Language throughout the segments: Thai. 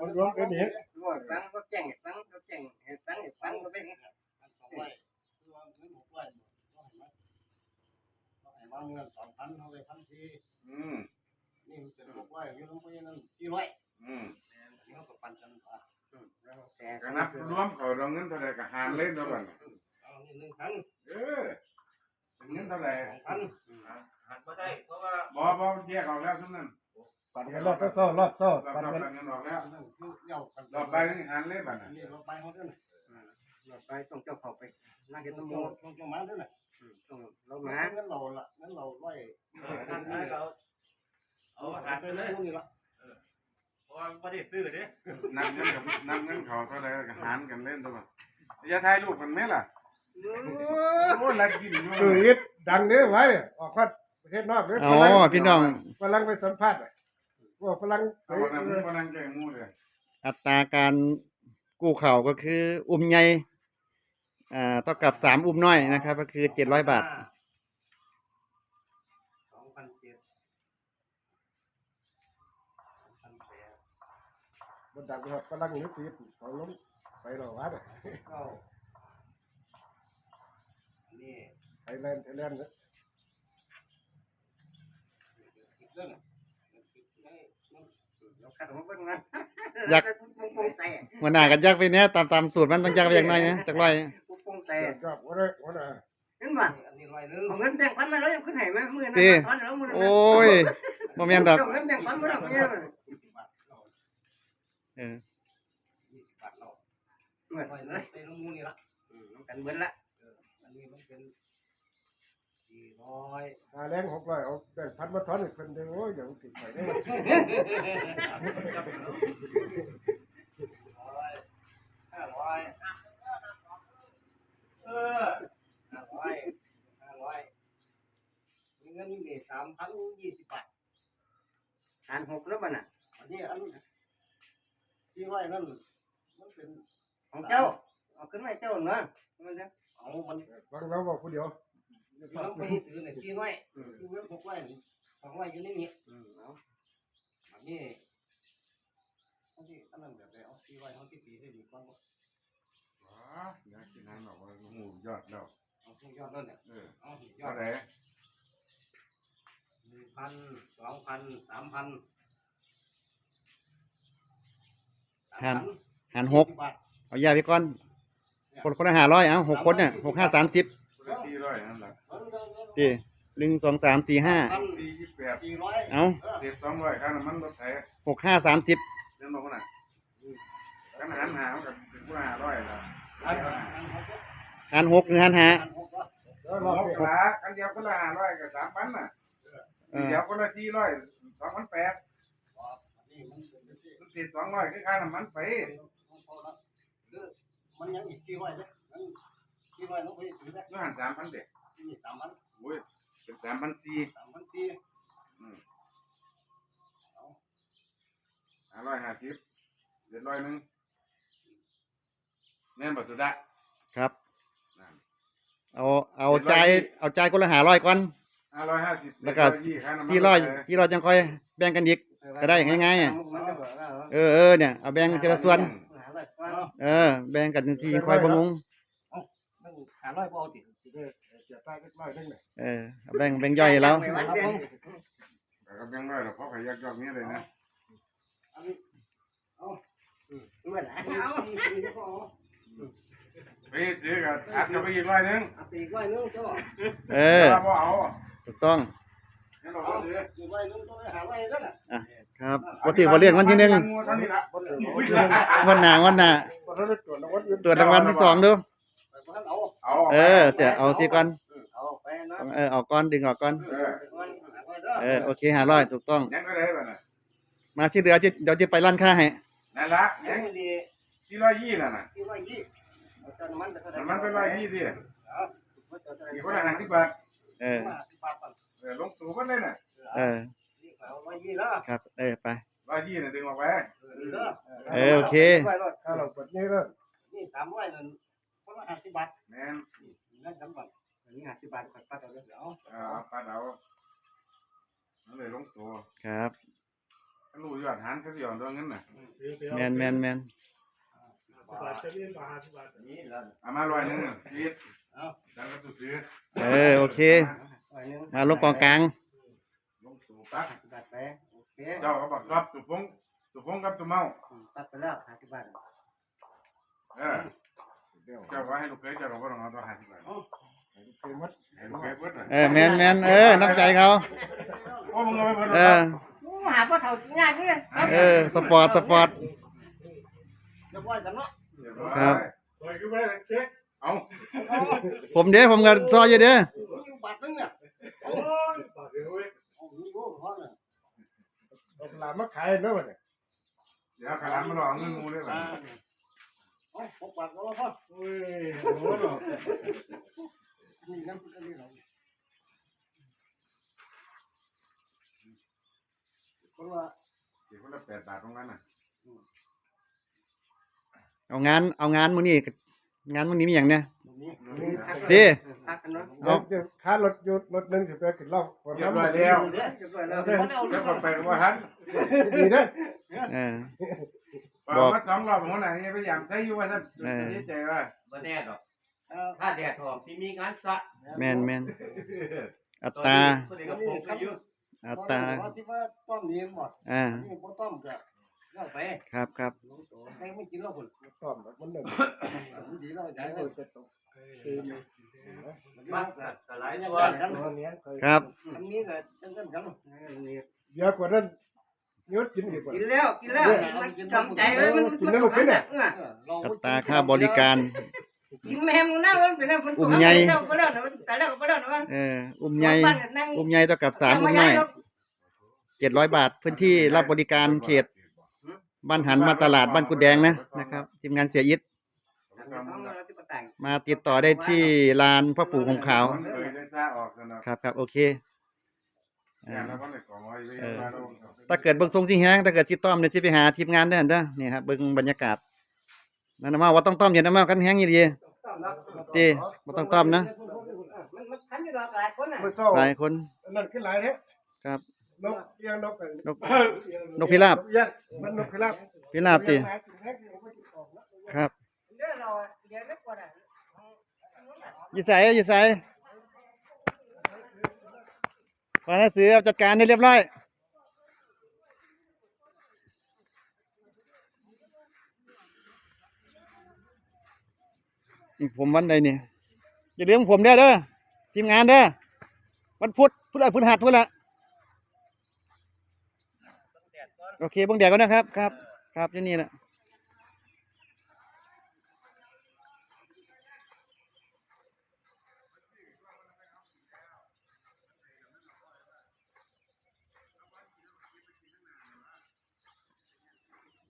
มันรวมกันนี้ว่าฟังก็แจ้งให้ฟังก็แจ้งให้ฟังให้ฟังก็เป็นสองร้คือว่าเงินหกร้อยก็ให้มาก็ให้มาเงินสองพันเขาเลยพันสี่อืมนี่มันเป็นหกร้อยอยู่ตรงนี้นั่นสี่ร้อยอืมนี่เขาก็ปันกันอะแต่ก็นับรวมเขาเราเงินเท่าไหร่ก็หารเล่นแล้วบันเอานี่หนึ่งพันเออเงินเท่าไหร่สองพันหักมาได้เพราะว่าบ่บ่แยกออกแล้วทั้งนั้น ปั่นกันรอบก็โซ่รอบโซ่เราปั่นเรากันปันกันออกแล้วนั่นคือเดี่ยวกันเราไปนี่หารเล่นบัดน่ะนี่เราไปเขาด้วยไปต้องเจ้าเขาไปนั่งเห็เห็นนตำตำรรววจจต้องจงมาด้วยนะต้องเรามามาเงินเราละเงินเราร้อยทางท้ายเราเอาหักไปไปเลเลยยนี่ละเพราะว่าไม่ได้ซื้อเด้นับเงินกับนับเงินเขาเท่าไหร่ก็หารกันเล่นตัวบัดอย่าถ่ายรูปกันไหมล่ะโอ้ยลักกินอยู่คืออิดดังเด้อไว้ออกพัดประเทศนอกเด้ออ๋อพี่น้องฝรั่งไปสัมภาษณ์ ว่าฝรั่งเอาวันนั้นวันนั้นแกงงูเลยอัตราการกู้เข่าก็คืออุ้มใหญ่อ่าเท่ากับสามอุ้มน้อยนะครับ ก็คือเจ็ดร้อยบาทสองพันเจ็ดพันแปดมันดังครับฝรั่งนึกตีของล้มไปหรอวะเนี่ยเก้านี่ไทยแลนด์ไทยแลนด์สิบเรื่องสิบได้ เราขัดหัวเบิ่งนะอยากปุ้งปุ้งแต่หัวหน้ากันยักไปเนี้ยตามตามสูตรมันต้องยักไปอย่างน้อยนะจากร้อยปุ้งปุ้งแต่แต่ก็ว่าได้ว่าได้เห็นบ่อันนี้ร้อยหนึ่งเอาเงินแบ่งปันมาแล้วยังขึ้นให้มามื้อนั้นตอนแล้วมื้อนั้นโอ้ยบ่แม่นดอกเจ้าเงินแบ่งปันมาแล้วเนี่ยยี่สิบบาทเราเออยี่สิบบาทเราเหมือนร้อยหเลนึ่ยงใส่ลงมูนี่ละกันเบิ่นละ อันนี้มันเป็นสี่ ร้อยหาแรงหกร้อยเอาแบ่งพันมาทอนอีกคนเดียวโอ้ยอย่างติดไปได้ร้อยห้าร้อยเออห้าร้อยห้าร้อยมีเงินมีสามพันยี่สิบบาทหารหกแล้วบ่น่ะอันนี้อันสี่ร้อยนั่นมันเป็นของเจ้าเอาขึ้นมาให้เจ้าเนาะมันจะเอามันฟังเราบอกผู้เดียว เราไปซื้อเนี่ยสี่ร้อยอยู่เงินหกร้อยนี่สองร้อยอยู่ในนี้อืมเอาอันนี้อันนี้อันนั้นแบบไหนเอาสี่ร้อยเอาที่ปีให้ดีก่อนบ่อ๋ออยากกินน้ำหรอกว่าหมูยอดแล้วเอาทุกยอดนั่นเนี่ยเออเอายอเท่าดไหร่หนึ่งพันสองพันสามพันหันหันหกสิบบาทเอายาไปก่อน คนคนละห้าร้อยเอาหกคนเนี่ยหกห้าสามสิบคนละสี่ร้อยนั่นแหละ ดีหนึ่งสองสามสี่ห้าพันสี่ยี่สิบแปดสี่ร้อยเอาเจ็ดสองร้อยค่าน้ำมันรถไถหกห้าสามสิบเรื่องบอกว่าน่ะกันหันหามันกับเป็นผู้ห้าร้อยละพันพันหกหันหกหรือหันหาพันหกก็แล้วหรอบกนี้ละกันเดียวคนละห้าร้อยกับสามพันน่ะเออเดียวคนละสี่ร้อยสองพันแปดนี่มันเป็นที่มันติดสองร้อยคือค่าน้ำมันไปคือมันยังอีกสี่ร้อยเลยนั่นสี่ร้อยน้องไปซื้อได้นู่นหันสามพันเด็กนี่สามพัน โอ้ยเป็นสามพันสี่สามพันสี่ห้าร้อยห้าสิบเจ็ดร้อยหนึ่งแม่นบัตุดะครับนั่นเอาเอาใจายเอาใจายคนละห้าร้อยก่อน ห้าร้อยห้าสิบแล้วก็ค่าน้ำมันสี่ร้อยไปสี่ร้อยจังค่อยแบ่งกันอีก ก็ได้ง่ายๆอะเออเออเนี่ยเอาแบ่งกันทีละส่วน เออ แบ่งกันจังสี่ค่อยบำรุงมันหาร้อยพอติสิได้เสียตายก็ร้อยนึงเนี่ยเออเอาแบ่งแบ่งย่อยแล้วแต่ก็ยังไม่หรอกเพราะเขาอยากยอกนี้เลยนะอันนี้เหมือนเอาอันนี้สี่ก็พอไปซื้อกับอัดกับไปอีกร้อยหนึงเอาปีกร้อยนึงเจ้าเออแต่ว่าบ่เอาถูกต้องงั้นเราเอาก็ซื้อปีกร้อยนึงต้องไปหาร้อยนั่นแหละครับปกติวันเรียกวันที่หนึ่งเท่านี้ละคนอื่นอุ้ยวันหน้าวันหน้าคนนั้นตรวจรางวัลอื่นตรวจรางวัลที่สองดู ไปบ้านเอา เอา เออ เสียเอาสิก่อน เอาไปนะต้องเออเอาก้อนดึงออกก้อนเออเออโอเคห้าร้อยถูกต้อง ยังก็ได้แบบน่ะมาที่เหลือจะเดี๋ยวจะไปร้านค้าให้นั่นละยัยังงดีที่ร้อยยี่น่ะน่ะที่ร้อยยี่เอาจานมันจะมันมันเป็นร้อยยี่ดิอีกคนละห้าสิบบาทเออปากก่อนเออลงตู่ก็เลยน่ะเออนี่เอาร้อยยี่แล้วครับ เออไปร้อยยี่น่ะดึงออกไปนี่เด้อเออโอเคถ้าเรากดนี้แล้วนี่สามร้อยนั่นคนละห้าสิบบาทแม่นนั่นจำก่อน อันนี้ห้าสิบบาทปัดปัดเอาเลยเดี๋ยวเออเอาปลาเดามันเลยลงตัวครับถ้ารู้ยอดหันเขาสิยอมตัวเงินน่ะซื้อเป็นแมนแมนแมนบาทจะเรียนมาห้าสิบบาทนี่ละเอามาร้อยหนึงพีดจังก็ตุซื้อเออโอเคร้อยหนึ่งมาลงกองกลางลงสู่ปักตัดไปโอเคเจ้าก็บอกครับตุพงตุพงกับตุเมาตัดไปแล้วห้าสิบบาทเออเจ้าก็ให้ลูกเคยเจ้าก็บ่ต้องเอาตัว50บาทเป็นวัดให้ลูกเคยเบิดน่ะ เออแมนแมนเออน้ำใจเขาโอ้มึงเอาไปเบิดเออหาพ่อเฒ่าง่ายเลยเออสปอร์ตสปอร์ตเรียบร้อยกันเนาะครับโดยคือไม่ได้เช็คเอาผมเด้ผมก็ซอยอยู่เด้อมีบาทนึงเนี่ยโอ้ยบาทเดียวเว้ยโอ้โหพ่อเนี่ยเอาปลามาขายแล้ววะเนี่ยเดี๋ยวขลังมันหลอกเงินงูเลยล่ะโอ้หกบาทก็พ่อโอ้ยโอ้โหเนาะนี่น้ำกันนี่เราเพราะว่าเดี๋ยวคนละ8บาทตรงนั้นน่ะเอางานเอางานมื้อนี้งานมื้อนี้มีหยังเนี่ยนี่ดีพักกันเนาะเอาเดี๋ยวค่ารถยนต์รถหนึงสิไปขึ้นล่องคนเรียบน้ำร้อยแล้วเรียบร้อยแล้วแล้วก็ไปกับว่าทันดีนะเออปามาสองรอบหัวหน้านี่พยายามใช้อยู่ว่าซั่นเออดีใจว่าบ่แน่ดอก ถ้าแดดออกที่มีงานสะแมนแมนอัตอนตรานี้คนนี้ก็ปลูกก็อยู่อัตราที่ว่าต้มนี้หมดอ่านี่บ่ต้มก็เอาไปครับครับให้ไม่กินแล้วคนต้อมแบบมันหนึ่งมันดีแล้วใช้ใช้เลเลยยจะตกตีนมันก็ก็หลายอันตัวนี้ครับนี้ก็จังกันกันเยอะกว่านั้นยศกินดีกว่ากินแล้วกินแล้วมันจำใจเลยมันอัตราค่าบริการกิน แม่มึงนะมันเป็นอะไรมันอุ้มใหญ่ไปแล้วนะมันตายแล้วไปแล้วนะมันเอออุ้มใหญ่อุ้มใหญ่เท่ากับสามอุ้มน้อยเจ็ดร้อยบาทพื้นที่รับบริการเขต บ้านหันมาตลาดบ้านกุดแดงนะนะครับทีมงานเสียอิดมาติดต่อได้ที่ลานพ่อปู่ของขาวมันเคยได้ซ่าออกกันเนาะครับครับโอเคเนี่อ่ายแล้วมันเลยของไว้ไว้เออมาแล้วถ้าเกิดเบิ่งทรงสิแฮงถ้าเกิดสิต้อมเนี่ยสิไปหาทีมงานเด้อเด้อนี่ครับเบิ่งบรรยากาศนั่นนะมาว่าต้องต้อมอย่านะมากันแฮงอีหลี ติบ่ต้องตอมนะมันมันคันอยู่ดอกหลายคนน่ะมื่อเช้าหลายคนนั่นขึ้นหลายเนี่ยครับนกเอียงนกนกนกพิราบเอียงมันนกพิราบพิราบติครับยวเราเดี๋ยวเล็กกว่าน่อยู่ไสอยู่ไสปาหนังสือจัดการให้เรียบร้อย นี่ผมวันใดเนี่ยอย่าลืมผมเด้อเด้อทีมงานเด้อวันพุธพุธอะไรพุธหัดพุธละโอเคบังแดดก่อนนะครับ ครับ ครับที่นี่แหละ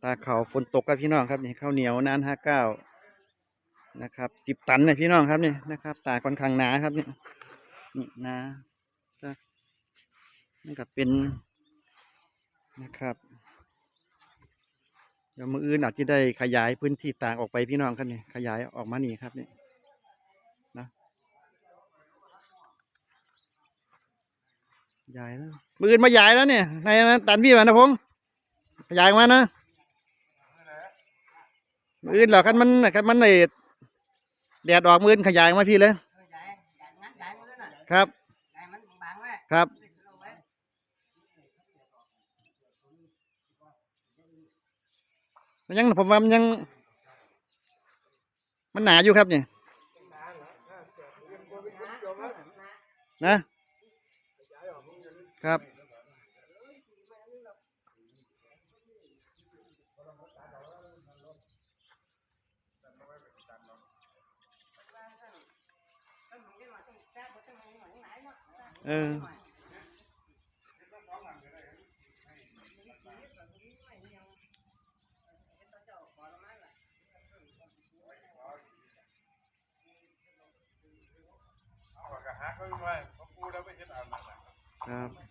ตาเขาฝนตกกับพี่น้องครับนี่ข้าวเหนียวนานห้าเก้า นะครับสิบตันนะพี่น้องครับนี่นะครับ ตาค่อนข้างหนาครับนี่นี่นาจะนี่ก็เป็นนะครับเดี๋ยวมืออื่นอาจจะได้ขยายพื้นที่ตากออกไปพี่น้องครับนี่ขยายออกมานี่ครับนี่นะขยายแล้วมืออื่นมาใหญ่แล้วเนี่ยในตันพี่มานะพงขยายมานะมืออื่นเหรอคันมันคันมันไอ้ แดดออกมืออื่นขยายออกมาพี่เลย ครับ ครับมันยังผมว่ามันยัง มันหนาอยู่ครับเนี่ยนะครับ เออ เอากระหักไว้ไว้เพราะกูแล้วไม่เห็นอ่านมั เออครับ